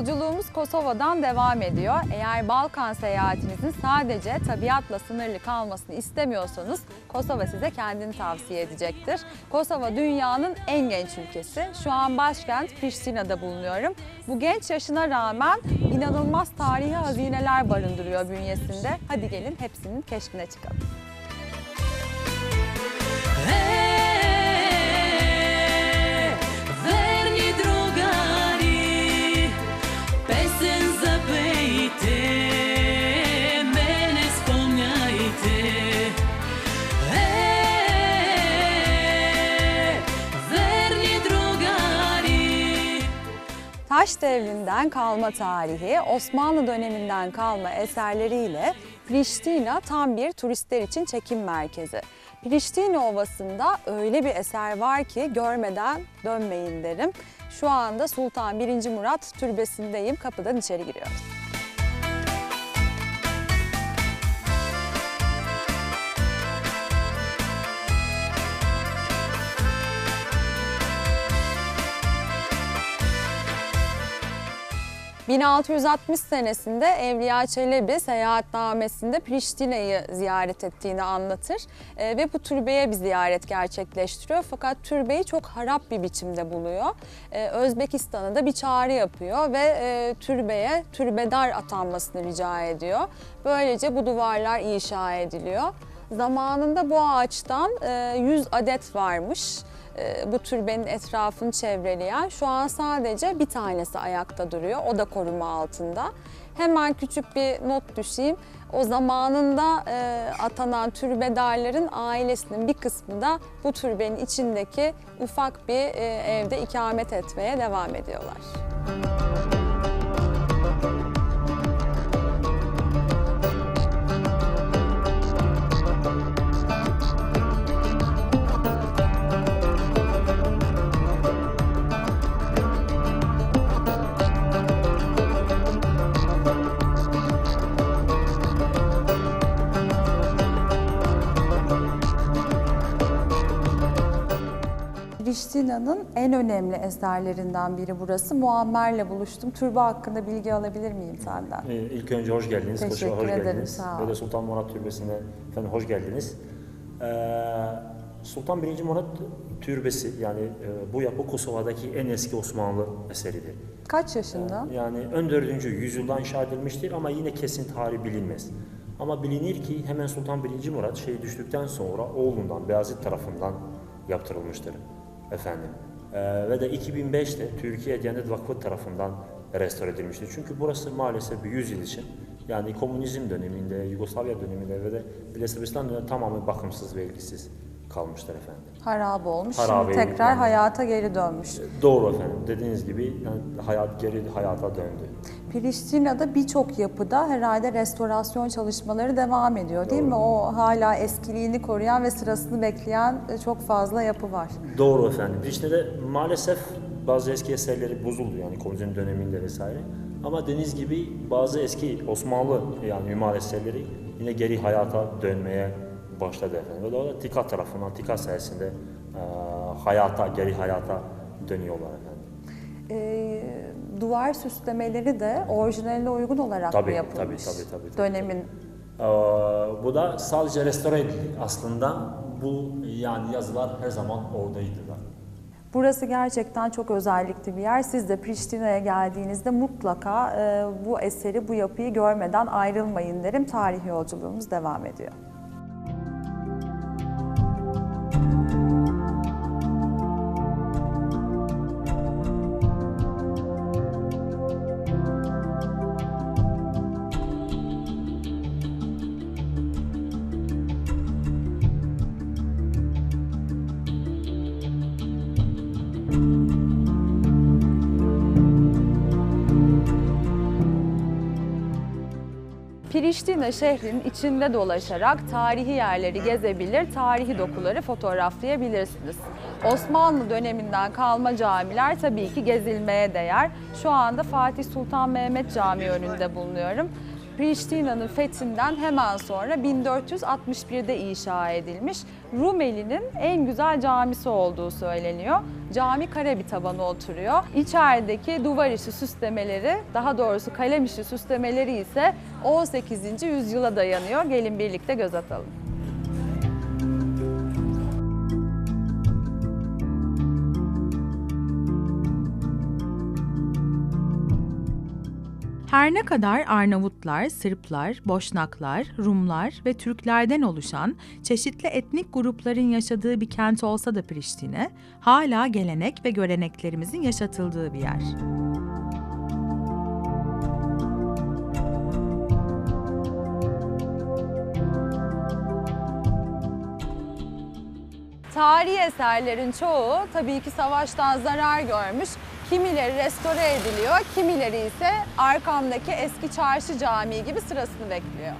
Yolculuğumuz Kosova'dan devam ediyor. Eğer Balkan seyahatinizin sadece tabiatla sınırlı kalmasını istemiyorsanız Kosova size kendini tavsiye edecektir. Kosova dünyanın en genç ülkesi. Şu an başkent Priştina'da bulunuyorum. Bu genç yaşına rağmen inanılmaz tarihi hazineler barındırıyor bünyesinde. Hadi gelin hepsinin keşfine çıkalım. Taş devrinden kalma tarihi, Osmanlı döneminden kalma eserleriyle Priştina tam bir turistler için çekim merkezi. Priştina Ovası'nda öyle bir eser var ki görmeden dönmeyin derim. Şu anda Sultan 1. Murat Türbesi'ndeyim. Kapıdan içeri giriyoruz. ...1660 senesinde Evliya Çelebi seyahatnamesinde Priştine'yi ziyaret ettiğini anlatır. Ee, ve bu türbeye bir ziyaret gerçekleştiriyor. Fakat türbeyi çok harap bir biçimde buluyor. Ee, Özbekistan'a da bir çağrı yapıyor ve e, türbeye türbedar atanmasını rica ediyor. Böylece bu duvarlar inşa ediliyor. Zamanında bu ağaçtan e, 100 adet varmış e, bu türbenin etrafını çevreleyen. Şu an sadece bir tanesi ayakta duruyor. O da koruma altında. Hemen küçük bir not düşeyim. O zamanında e, atanan türbedarların ailesinin bir kısmı da bu türbenin içindeki ufak bir e, evde ikamet etmeye devam ediyorlar. Priştina'nın en önemli eserlerinden biri burası. Muammer'le buluştum. Türbe hakkında bilgi alabilir miyim senden? Ee, İlk önce hoş geldiniz. Teşekkür hoş ederim, geldiniz. sağ ol. Ve de Sultan Murat Türbesi'ne efendim hoş geldiniz. Ee, Sultan 1. Murat Türbesi yani e, bu yapı Kosova'daki en eski Osmanlı eseridir. Kaç yaşında? Yani ön 4. yüzyılda inşa edilmiştir ama yine kesin tarih bilinmez. Ama bilinir ki hemen Sultan 1. Murat şey düştükten sonra oğlundan Beyazıt tarafından yaptırılmıştır efendim. Ee, ve de 2005'te Türkiye Diyanet Vakfı tarafından restore edilmiştir. Çünkü burası maalesef bir 100 yıl için yani komünizm döneminde, Yugoslavya döneminde ve de Bile Sırbistan döneminde tamamen bakımsız ve ilgisiz kalmıştır efendim. Harap olmuş. Harabe Şimdi tekrar yani. hayata geri dönmüş. Doğru efendim. Dediğiniz gibi yani hayat geri hayata döndü. Priştina'da birçok yapıda herhalde restorasyon çalışmaları devam ediyor değil mi? O hala eskiliğini koruyan ve sırasını bekleyen e, çok fazla yapı var. Doğru efendim. Priştine'de maalesef bazı eski eserleri bozuldu yani komünizm döneminde vesaire. Ama dediğiniz gibi bazı eski Osmanlı yani mimar eserleri yine geri hayata dönmeye başladı efendim. Ve de o da TİKA tarafından, TİKA sayesinde eee, hayata, geri hayata dönüyorlar efendim. Ee, duvar süslemeleri de orijinaline uygun olarak Tabii, mı yapılmış? tabii, tabii, tabii, tabii. Dönemin Eee, bu da sadece restore edildi. Aslında bu yani yazılar her zaman oradaydılar. Burası gerçekten çok özellikli bir yer. Siz de Priştine'ye geldiğinizde mutlaka e, bu eseri, bu yapıyı görmeden ayrılmayın derim. Tarih yolculuğumuz devam ediyor. Şehrinin içinde dolaşarak tarihi yerleri gezebilir, tarihi dokuları fotoğraflayabilirsiniz. Osmanlı döneminden kalma camiler tabii ki gezilmeye değer. Şu anda Fatih Sultan Mehmet Camii önünde bulunuyorum. Priştina'nın fethinden hemen sonra 1461'de inşa edilmiş Rumeli'nin en güzel camisi olduğu söyleniyor. Cami kare bir tabana oturuyor. İçerideki duvar işi süslemeleri, daha doğrusu kalem işi süslemeleri ise 18. yüzyıla dayanıyor. Gelin birlikte göz atalım. Her ne kadar Arnavutlar, Sırplar, Boşnaklar, Rumlar ve Türklerden oluşan çeşitli etnik grupların yaşadığı bir kent olsa da Priştine, hala gelenek ve göreneklerimizin yaşatıldığı bir yer. Tarihi eserlerin çoğu tabii ki savaştan zarar görmüş. Kimileri restore ediliyor, kimileri ise arkamdaki eski çarşı camii gibi sırasını bekliyor.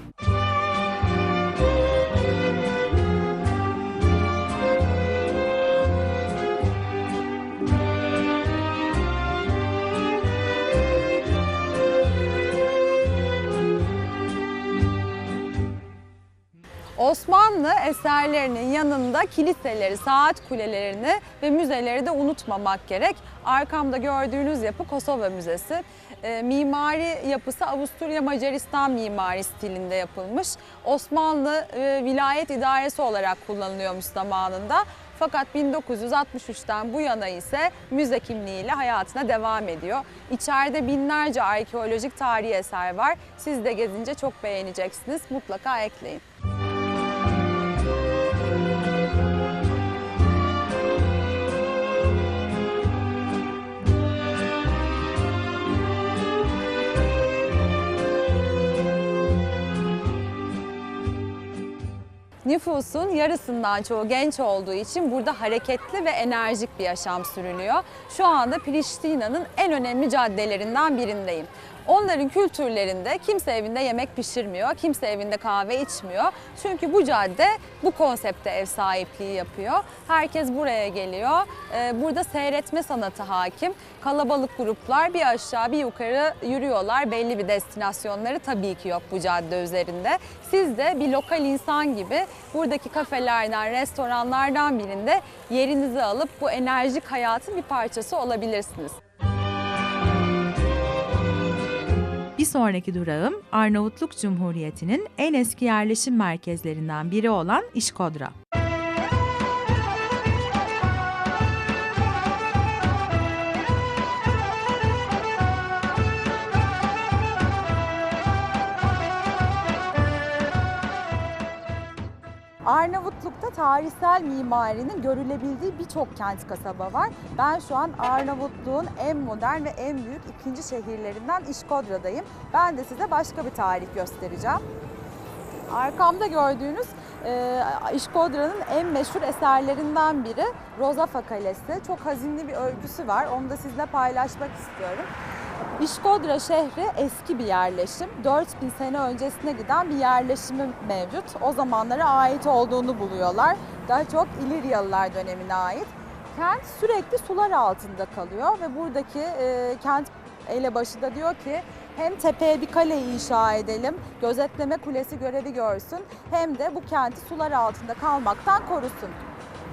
Osmanlı eserlerinin yanında kiliseleri, saat kulelerini ve müzeleri de unutmamak gerek. Arkamda gördüğünüz yapı Kosova Müzesi. E, mimari yapısı Avusturya Macaristan mimari stilinde yapılmış. Osmanlı e, vilayet idaresi olarak kullanılıyormuş zamanında. Fakat 1963'ten bu yana ise müze kimliğiyle hayatına devam ediyor. İçeride binlerce arkeolojik tarihi eser var. Siz de gezince çok beğeneceksiniz. Mutlaka ekleyin. Nüfusun yarısından çoğu genç olduğu için burada hareketli ve enerjik bir yaşam sürülüyor. Şu anda Priştina'nın en önemli caddelerinden birindeyim. Onların kültürlerinde kimse evinde yemek pişirmiyor, kimse evinde kahve içmiyor. Çünkü bu cadde bu konsepte ev sahipliği yapıyor. Herkes buraya geliyor. Ee, Burada seyretme sanatı hakim. Kalabalık gruplar bir aşağı bir yukarı yürüyorlar. Belli bir destinasyonları tabii ki yok bu cadde üzerinde. Siz de bir lokal insan gibi buradaki kafelerden, restoranlardan birinde yerinizi alıp bu enerjik hayatın bir parçası olabilirsiniz. Bir sonraki durağım Arnavutluk Cumhuriyeti'nin en eski yerleşim merkezlerinden biri olan İşkodra. Tarihsel mimarinin görülebildiği birçok kent kasaba var. Ben şu an Arnavutluğun en modern ve en büyük ikinci şehirlerinden İşkodra'dayım. Ben de size başka bir tarih göstereceğim. Arkamda gördüğünüz e, İşkodra'nın en meşhur eserlerinden biri Rozafa Kalesi. Çok hazinli bir örgüsü var. Onu da sizinle paylaşmak istiyorum. İşkodra şehri eski bir yerleşim. 4000 sene öncesine giden bir yerleşimi mevcut. O zamanlara ait olduğunu buluyorlar. Daha çok İliryalılar dönemine ait. Kent sürekli sular altında kalıyor ve buradaki e, kent elebaşı da diyor ki hem tepeye bir kale inşa edelim, gözetleme kulesi görevi görsün hem de bu kenti sular altında kalmaktan korusun.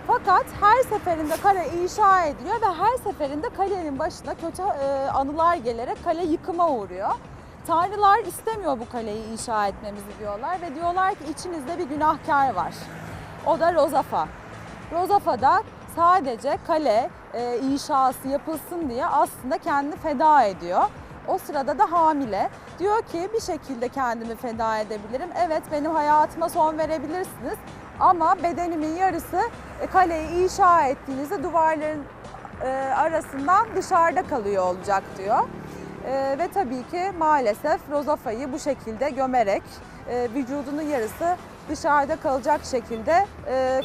Fakat her seferinde kale inşa ediliyor ve her seferinde kalenin başına kötü e, anılar gelerek kale yıkıma uğruyor. Tanrılar istemiyor bu kaleyi inşa etmemizi diyorlar ve diyorlar ki içinizde bir günahkar var. O da Rozafa. Rozafa da sadece kale e, inşası yapılsın diye aslında kendini feda ediyor. O sırada da hamile. Diyor ki bir şekilde kendimi feda edebilirim. Evet benim hayatıma son verebilirsiniz. Ama bedenimin yarısı e, kaleyi inşa ettiğinizde duvarların e, arasından dışarıda kalıyor olacak diyor. E, ve tabii ki maalesef Rozafa'yı bu şekilde gömerek vücudunun yarısı dışarıda kalacak şekilde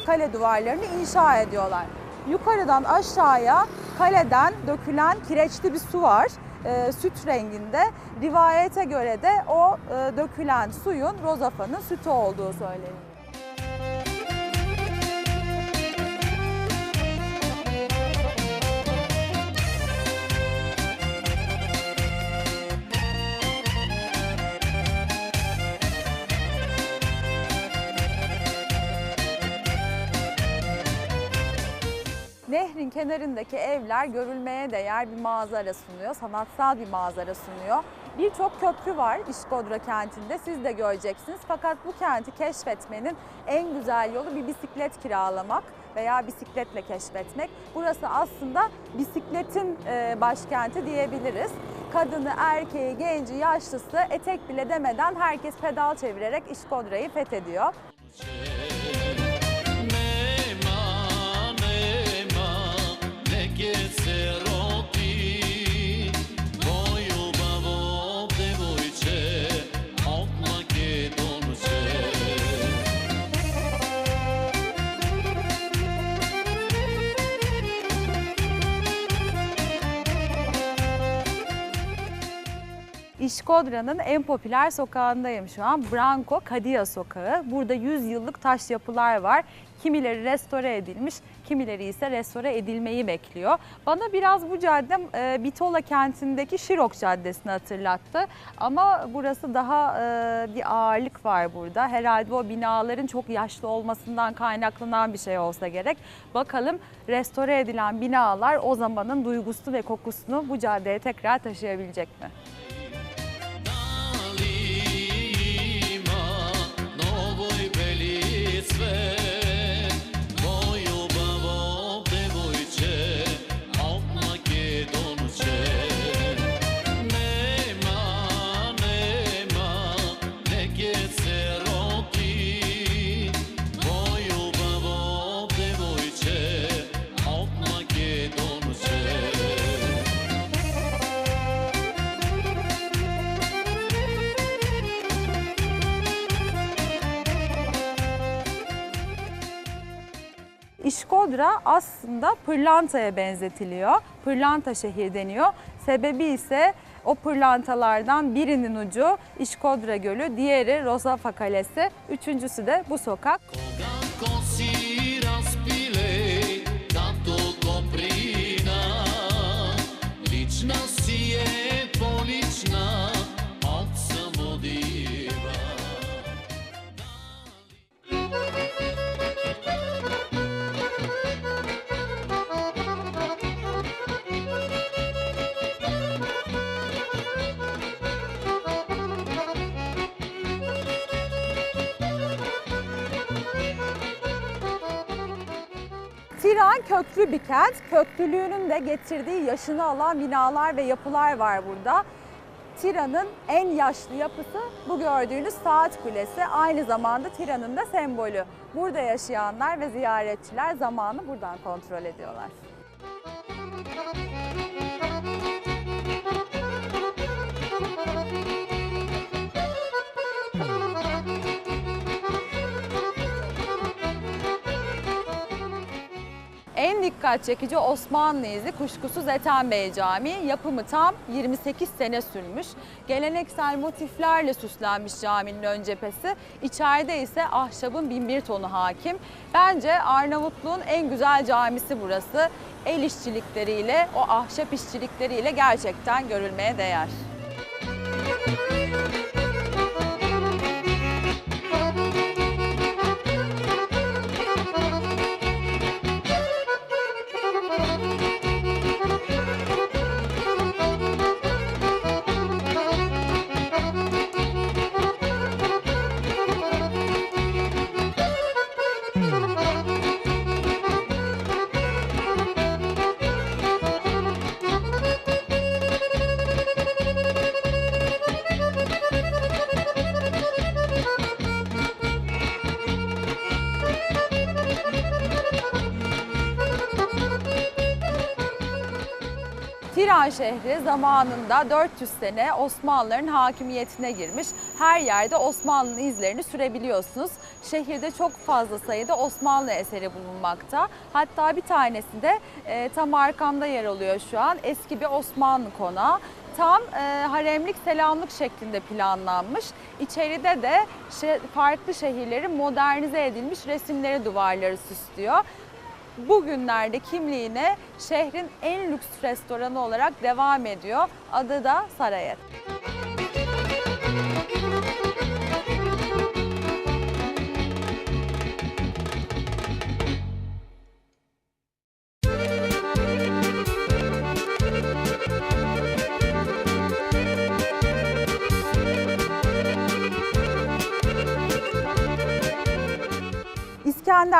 kale duvarlarını inşa ediyorlar. Yukarıdan aşağıya kaleden dökülen kireçli bir su var. E, süt renginde. Rivayete göre de o e, dökülen suyun Rozafa'nın sütü olduğu söyleniyor. Kenarındaki evler görülmeye değer bir manzara sunuyor, sanatsal bir manzara sunuyor. Birçok köprü var İşkodra kentinde, siz de göreceksiniz. Fakat bu kenti keşfetmenin en güzel yolu bir bisiklet kiralamak veya bisikletle keşfetmek. Burası aslında bisikletin e, başkenti diyebiliriz. Kadını, erkeği, genci, yaşlısı etek bile demeden herkes pedal çevirerek İşkodra'yı fethediyor. İşkodra'nın en popüler sokağındayım şu an. Branko Kadia Sokağı. Burada 100 yıllık taş yapılar var. Kimileri restore edilmiş, kimileri ise restore edilmeyi bekliyor. Bana biraz bu cadde e, Bitola kentindeki Şirok Caddesi'ni hatırlattı. Ama burası daha e, bir ağırlık var burada. Herhalde o binaların çok yaşlı olmasından kaynaklanan bir şey olsa gerek. Bakalım restore edilen binalar o zamanın duygusunu ve kokusunu bu caddeye tekrar taşıyabilecek mi? say İşkodra aslında pırlantaya benzetiliyor. Pırlanta şehir deniyor. Sebebi ise o pırlantalardan birinin ucu İşkodra Gölü, diğeri Rozafa Kalesi, üçüncüsü de bu sokak. Tiran köklü bir kent. Köklülüğünün de getirdiği yaşını alan binalar ve yapılar var burada. Tiran'ın en yaşlı yapısı bu gördüğünüz saat kulesi. Aynı zamanda Tiran'ın da sembolü. Burada yaşayanlar ve ziyaretçiler zamanı buradan kontrol ediyorlar. Dikkat çekici Osmanlı izi kuşkusuz Ethem Bey Camii. Yapımı tam 28 sene sürmüş. Geleneksel motiflerle süslenmiş caminin ön cephesi. İçeride ise ahşabın binbir tonu hakim. Bence Arnavutluğun en güzel camisi burası. El işçilikleriyle, o ahşap işçilikleriyle gerçekten görülmeye değer. Tiran şehri zamanında 400 sene Osmanlıların hakimiyetine girmiş. Her yerde Osmanlı'nın izlerini sürebiliyorsunuz. Şehirde çok fazla sayıda Osmanlı eseri bulunmakta. Hatta bir tanesi de e, tam arkamda yer alıyor şu an. Eski bir Osmanlı konağı. Tam e, haremlik selamlık şeklinde planlanmış. İçeride de şe- farklı şehirlerin modernize edilmiş resimleri duvarları süslüyor bugünlerde kimliğine şehrin en lüks restoranı olarak devam ediyor. Adı da Sarayet.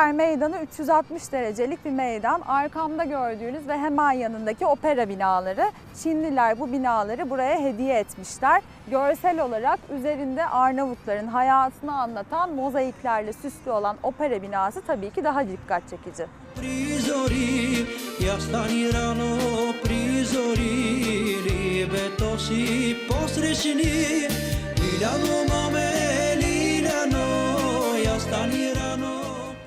İskender Meydanı 360 derecelik bir meydan. Arkamda gördüğünüz ve hemen yanındaki opera binaları. Çinliler bu binaları buraya hediye etmişler. Görsel olarak üzerinde Arnavutların hayatını anlatan mozaiklerle süslü olan opera binası tabii ki daha dikkat çekici. prizori, ja stanirano prizori.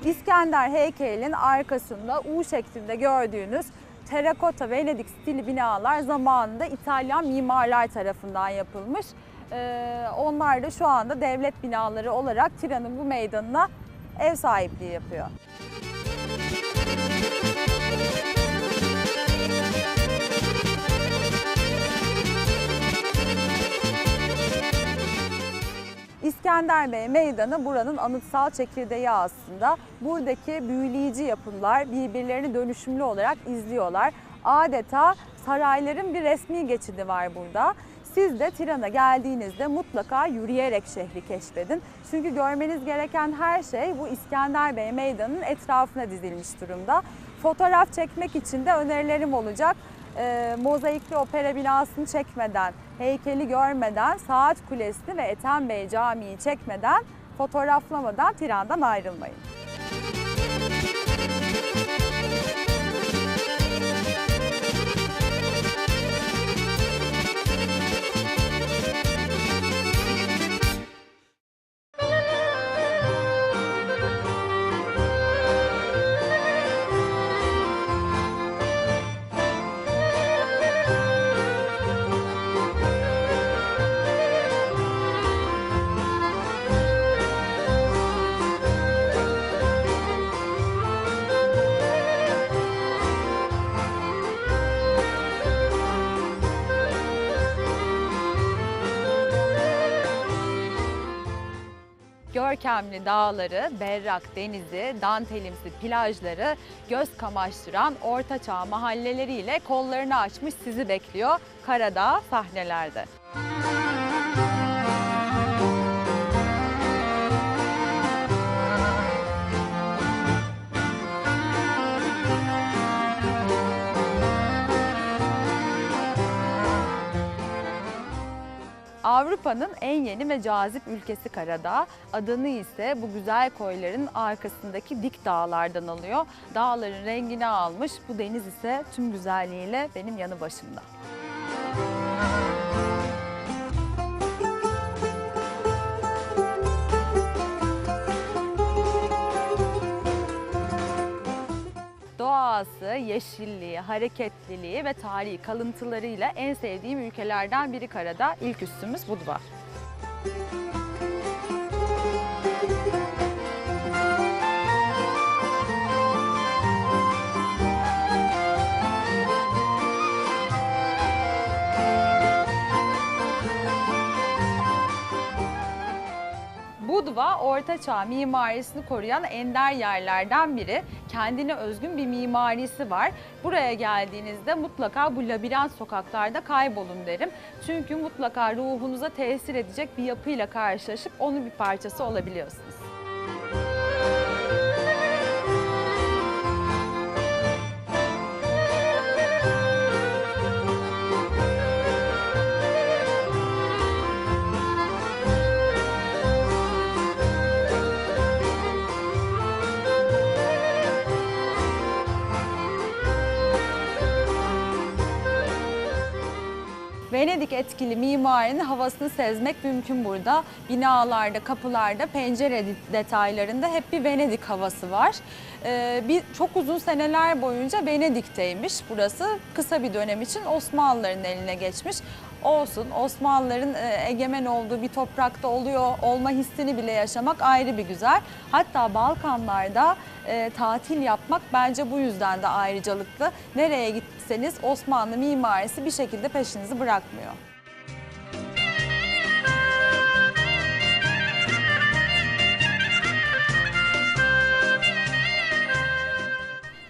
İskender heykelinin arkasında U şeklinde gördüğünüz terakota Venedik stili binalar zamanında İtalyan mimarlar tarafından yapılmış. Ee, onlar da şu anda devlet binaları olarak Tiran'ın bu meydanına ev sahipliği yapıyor. İskender Bey Meydanı buranın anıtsal çekirdeği aslında. Buradaki büyüleyici yapılar birbirlerini dönüşümlü olarak izliyorlar. Adeta sarayların bir resmi geçidi var burada. Siz de Tiran'a geldiğinizde mutlaka yürüyerek şehri keşfedin. Çünkü görmeniz gereken her şey bu İskender Bey Meydanı'nın etrafına dizilmiş durumda. Fotoğraf çekmek için de önerilerim olacak e, mozaikli opera binasını çekmeden, heykeli görmeden, saat kulesini ve Ethem Bey Camii'yi çekmeden, fotoğraflamadan Tiran'dan ayrılmayın. Görkemli dağları, berrak denizi, dantelimsi plajları, göz kamaştıran ortaçağ mahalleleriyle kollarını açmış sizi bekliyor Karadağ sahnelerde. Avrupa'nın en yeni ve cazip ülkesi Karadağ. Adını ise bu güzel koyların arkasındaki dik dağlardan alıyor. Dağların rengini almış, bu deniz ise tüm güzelliğiyle benim yanı başımda. Doğası, yeşilliği, hareketliliği ve tarihi kalıntılarıyla en sevdiğim ülkelerden biri Karadağ. İlk üstümüz Budva. Budva, Orta Çağ mimarisini koruyan ender yerlerden biri. Kendine özgün bir mimarisi var. Buraya geldiğinizde mutlaka bu labirent sokaklarda kaybolun derim. Çünkü mutlaka ruhunuza tesir edecek bir yapıyla karşılaşıp onun bir parçası olabiliyorsunuz. Venedik etkili mimarinin havasını sezmek mümkün burada. Binalarda, kapılarda, pencere detaylarında hep bir Venedik havası var. Ee, bir çok uzun seneler boyunca Venedik'teymiş burası. Kısa bir dönem için Osmanlıların eline geçmiş. Olsun Osmanlıların e, egemen olduğu bir toprakta oluyor olma hissini bile yaşamak ayrı bir güzel. Hatta Balkanlarda e, tatil yapmak bence bu yüzden de ayrıcalıklı. Nereye gitseniz Osmanlı mimarisi bir şekilde peşinizi bırakmıyor.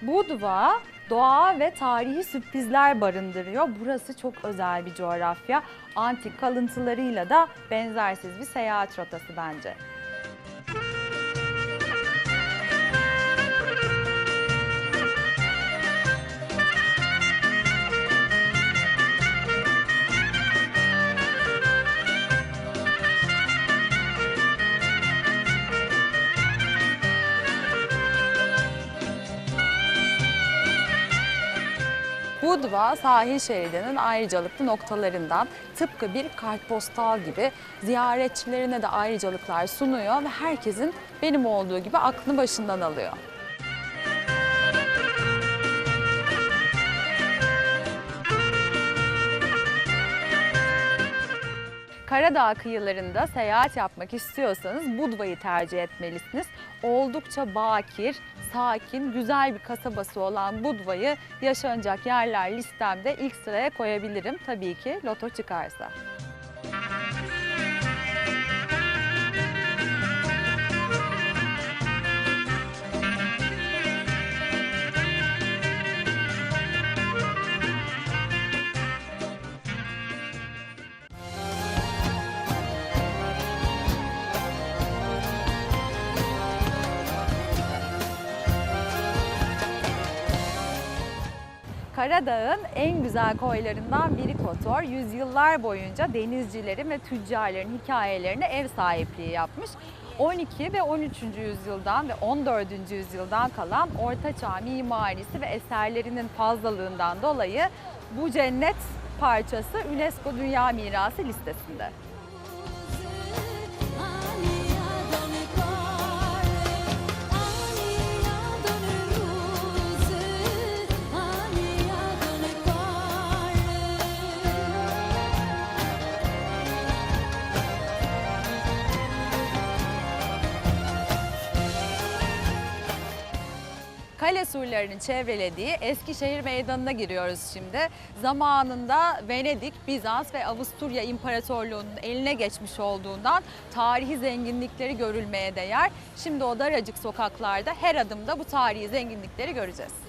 Budva doğa ve tarihi sürprizler barındırıyor. Burası çok özel bir coğrafya. Antik kalıntılarıyla da benzersiz bir seyahat rotası bence. Budva sahil şeridinin ayrıcalıklı noktalarından tıpkı bir kartpostal gibi ziyaretçilerine de ayrıcalıklar sunuyor ve herkesin benim olduğu gibi aklını başından alıyor. Karadağ kıyılarında seyahat yapmak istiyorsanız Budva'yı tercih etmelisiniz. Oldukça bakir, sakin, güzel bir kasabası olan Budva'yı yaşanacak yerler listemde ilk sıraya koyabilirim. Tabii ki loto çıkarsa. Karadağ'ın en güzel koylarından biri Kotor. Yüzyıllar boyunca denizcilerin ve tüccarların hikayelerine ev sahipliği yapmış. 12 ve 13. yüzyıldan ve 14. yüzyıldan kalan ortaçağ mimarisi ve eserlerinin fazlalığından dolayı bu cennet parçası UNESCO Dünya Mirası listesinde. Kale surlarının çevrelediği Eskişehir Meydanı'na giriyoruz şimdi. Zamanında Venedik, Bizans ve Avusturya İmparatorluğu'nun eline geçmiş olduğundan tarihi zenginlikleri görülmeye değer. Şimdi o daracık sokaklarda her adımda bu tarihi zenginlikleri göreceğiz.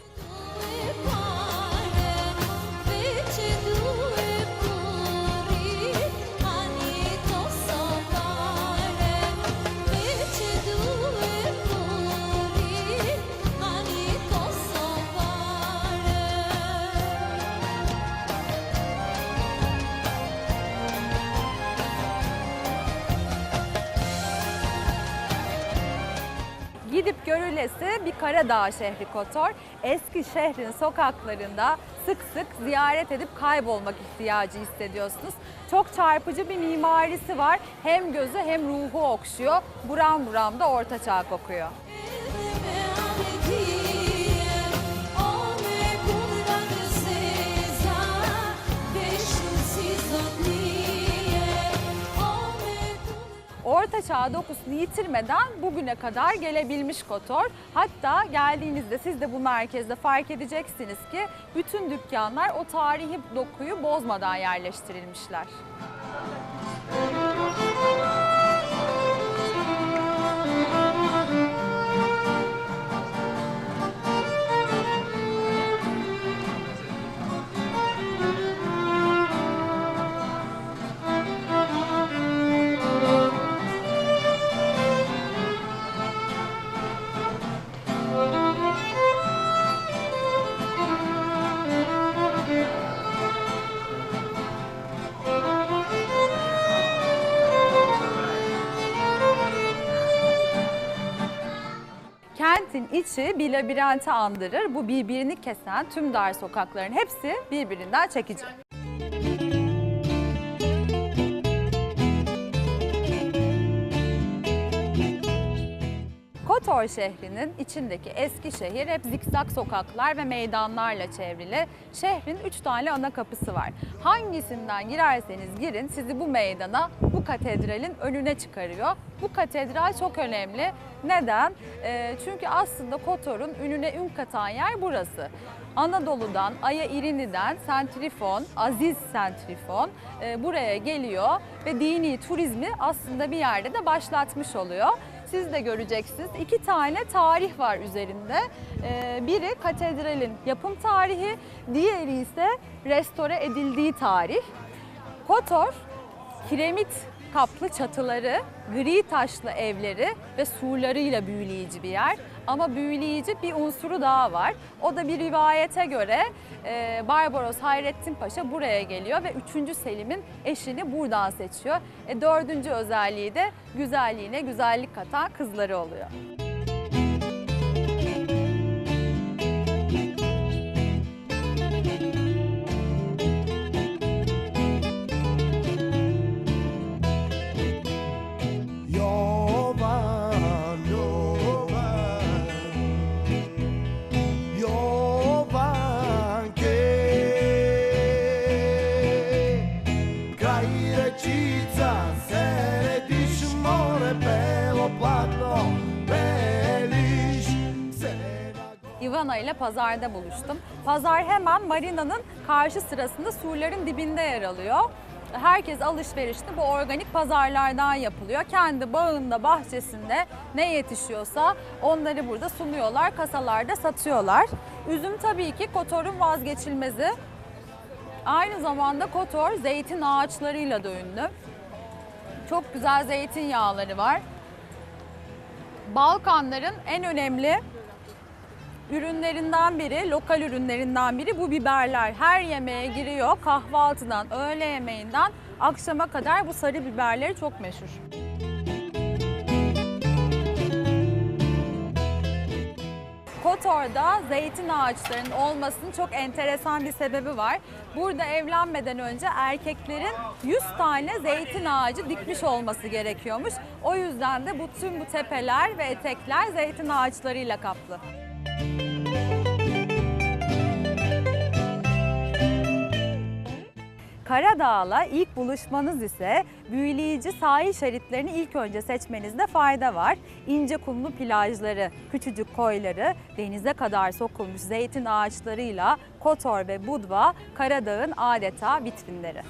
Görülesi bir Karadağ şehri Kotor. Eski şehrin sokaklarında sık sık ziyaret edip kaybolmak ihtiyacı hissediyorsunuz. Çok çarpıcı bir mimarisi var. Hem gözü hem ruhu okşuyor. Buram buram da ortaçağ kokuyor. Orta Çağ dokusunu yitirmeden bugüne kadar gelebilmiş Kotor. Hatta geldiğinizde siz de bu merkezde fark edeceksiniz ki bütün dükkanlar o tarihi dokuyu bozmadan yerleştirilmişler. İçi bir labirenti andırır. Bu birbirini kesen tüm dar sokakların hepsi birbirinden çekici. Kotor şehrinin içindeki eski şehir hep zikzak sokaklar ve meydanlarla çevrili. Şehrin üç tane ana kapısı var. Hangisinden girerseniz girin sizi bu meydana, bu katedralin önüne çıkarıyor. Bu katedral çok önemli. Neden? Ee, çünkü aslında Kotor'un ününe ün katan yer burası. Anadolu'dan, Aya İrini'den Sentrifon, Aziz Sentrifon e, buraya geliyor ve dini turizmi aslında bir yerde de başlatmış oluyor. Siz de göreceksiniz. İki tane tarih var üzerinde. Ee, biri katedralin yapım tarihi, diğeri ise restore edildiği tarih. Kotor, kiremit kaplı çatıları, gri taşlı evleri ve surlarıyla büyüleyici bir yer. Ama büyüleyici bir unsuru daha var. O da bir rivayete göre e, Barbaros Hayrettin Paşa buraya geliyor ve 3. Selim'in eşini buradan seçiyor. E, dördüncü özelliği de güzelliğine güzellik katan kızları oluyor. Ivana ile pazarda buluştum. Pazar hemen marinanın karşı sırasında surların dibinde yer alıyor. Herkes alışverişini bu organik pazarlardan yapılıyor. Kendi bağında, bahçesinde ne yetişiyorsa onları burada sunuyorlar, kasalarda satıyorlar. Üzüm tabii ki Kotor'un vazgeçilmezi. Aynı zamanda Kotor zeytin ağaçlarıyla da ünlü. Çok güzel zeytinyağları var. Balkanların en önemli ürünlerinden biri, lokal ürünlerinden biri bu biberler. Her yemeğe giriyor. Kahvaltıdan, öğle yemeğinden akşama kadar bu sarı biberleri çok meşhur. Kotor'da zeytin ağaçlarının olmasının çok enteresan bir sebebi var. Burada evlenmeden önce erkeklerin 100 tane zeytin ağacı dikmiş olması gerekiyormuş. O yüzden de bu tüm bu tepeler ve etekler zeytin ağaçlarıyla kaplı. Karadağ'la ilk buluşmanız ise büyüleyici sahil şeritlerini ilk önce seçmenizde fayda var. İnce kumlu plajları, küçücük koyları, denize kadar sokulmuş zeytin ağaçlarıyla Kotor ve Budva Karadağ'ın adeta vitrinleri.